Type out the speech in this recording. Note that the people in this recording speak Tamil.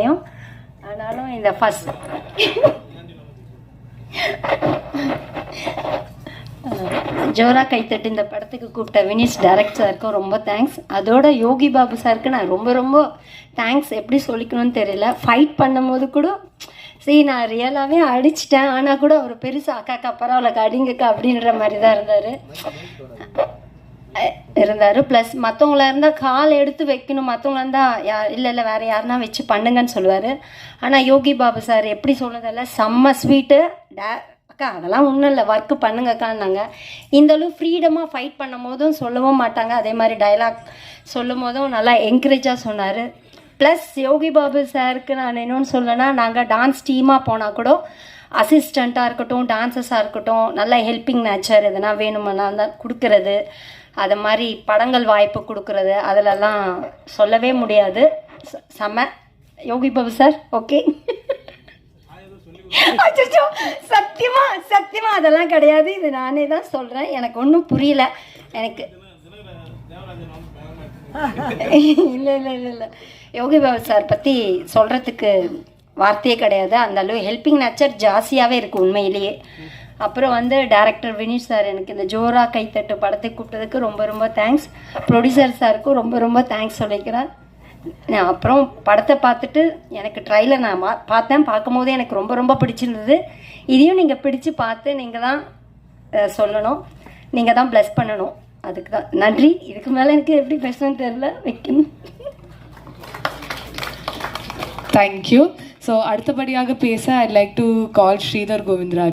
ஆனாலும் இந்த ஃபஸ்ட் ஜோரா கைத்தட்டு இந்த படத்துக்கு கூப்பிட்ட வினிஷ் டைரக்ட் சாருக்கும் ரொம்ப தேங்க்ஸ் அதோட யோகி பாபு சாருக்கு நான் ரொம்ப ரொம்ப தேங்க்ஸ் எப்படி சொல்லிக்கணும்னு தெரியல. ஃபைட் பண்ணும்போது கூட சரி நான் ரியலாகவே அடிச்சிட்டேன். ஆனால் கூட அவர் பெருசாக அக்காக்கா பரவாயில்ல அடிங்கக்கா அப்படின்ற மாதிரி தான் இருந்தார். இருந்தார். ப்ளஸ் மற்றவங்களா இருந்தால் கால் எடுத்து வைக்கணும். மற்றவங்களா இருந்தால் யா இல்லை இல்லை வேறு யாருனா வச்சு பண்ணுங்கன்னு சொல்லுவார். ஆனால் யோகி பாபு சார் எப்படி சொன்னதில்ல செம்ம ஸ்வீட்டு டே அக்கா அதெல்லாம் ஒன்றும் இல்லை. ஒர்க்கு பண்ணுங்கக்கான்னாங்க இந்தளவு ஃப்ரீடமாக ஃபைட் பண்ணும் போதும் சொல்லவும் மாட்டாங்க. அதே மாதிரி டயலாக் சொல்லும் போதும் நல்லா என்கரேஜாக சொன்னார். ப்ளஸ் யோகி பாபு சாருக்கு நான் இன்னொன்று சொல்லனா நாங்கள் டான்ஸ் டீமாக போனால் கூட அசிஸ்டண்ட்டாக இருக்கட்டும் டான்சஸாக இருக்கட்டும் நல்ல ஹெல்பிங் நேச்சர் எதனா வேணுமென்னா தான் கொடுக்கறது. அது மாதிரி படங்கள் வாய்ப்பு கொடுக்கறது அதிலெல்லாம் சொல்லவே முடியாது. செம. Yogi Babu sir okay. அச்சோ சத்தியமா சத்தியமா அதெல்லாம் கிடையாது. இது நானே தான் சொல்கிறேன் எனக்கு ஒன்றும் புரியல. எனக்கு இல்லை இல்லை இல்லை இல்லை. யோகி பாபு சார் பற்றி சொல்கிறதுக்கு வார்த்தையே கிடையாது. அந்த அளவு ஹெல்பிங் நேச்சர் ஜாஸ்தியாகவே இருக்குது உண்மையிலேயே. அப்புறம் வந்து டேரக்டர் வினீஷ் சார் எனக்கு இந்த ஜோரா கைத்தட்டு படத்துக்கு கூப்பிட்டதுக்கு ரொம்ப ரொம்ப தேங்க்ஸ் ப்ரொடியூசர் சாருக்கும் ரொம்ப ரொம்ப தேங்க்ஸ் சொல்லிக்கிறேன் நான் அப்புறம் படத்தை பார்த்துட்டு எனக்கு ட்ரைலர் நான் மா- பார்த்தேன். பார்க்கும்போதே எனக்கு ரொம்ப ரொம்ப பிடிச்சிருந்தது. இதையும் நீங்கள் பிடிச்சு பார்த்து நீங்கள் தான் சொல்லணும். நீங்கள் தான் ப்ளஸ் பண்ணணும். அதுக்கு தான். நன்றி. இதுக்கு மேலே எனக்கு எப்படி பேசணும்னு தெரில வைக்கணும். தேங்க்யூ ஸோ அடுத்தபடியாக பேச I like to call Sridhar Govindaraj